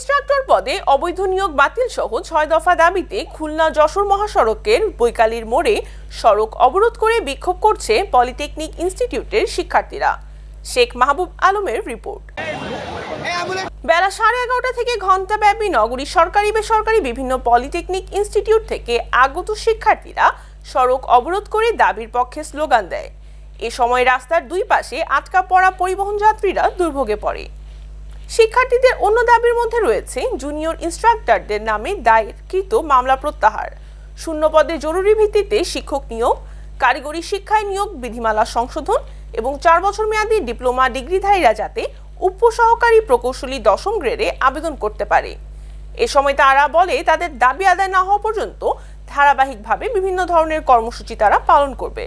Instructor পদে অবৈধ নিয়োগ বাতিল সহ ছয় দফা দাবিতে খুলনা যশোর মহাসড়কের বৈকালীর মোড়ে সড়ক অবরোধ করে বিক্ষোভ করছে পলিটেকনিক ইনস্টিটিউটের শিক্ষার্থীরা। শেখ মাহবুব আলমের রিপোর্ট। বেলা সাড়ে এগারোটা থেকে ঘণ্টাব্যাপী নগরীর সরকারি, বেসরকারি বিভিন্ন পলিটেকনিক ইনস্টিটিউট থেকে আগত শিক্ষার্থীরা সড়ক অবরোধ করে দাবির পক্ষে স্লোগান দেয়। এ সময় রাস্তার দুই পাশে আটকা পড়া পরিবহন যাত্রীরা দুর্ভোগে পড়ে। শিক্ষার্থীদের অন্য দাবির মধ্যে রয়েছে জুনিয়র ইনস্ট্রাক্টরদের নামে দায়েরকৃত মামলা প্রত্যাহার। শূন্য পদে জরুরি ভিত্তিতে শিক্ষক নিয়োগ, কারিগরি শিক্ষায় নিয়োগ, বিধিমালা সংশোধন এবং চার বছর মেয়াদী ডিপ্লোমা ডিগ্রিধারীরা যাতে উপসহকারী প্রকৌশলী দশম গ্রেডে আবেদন করতে পারে। এ সময় তারা বলে, তাদের দাবি আদায় না হওয়া পর্যন্ত ধারাবাহিকভাবে বিভিন্ন ধরনের কর্মসূচি তারা পালন করবে।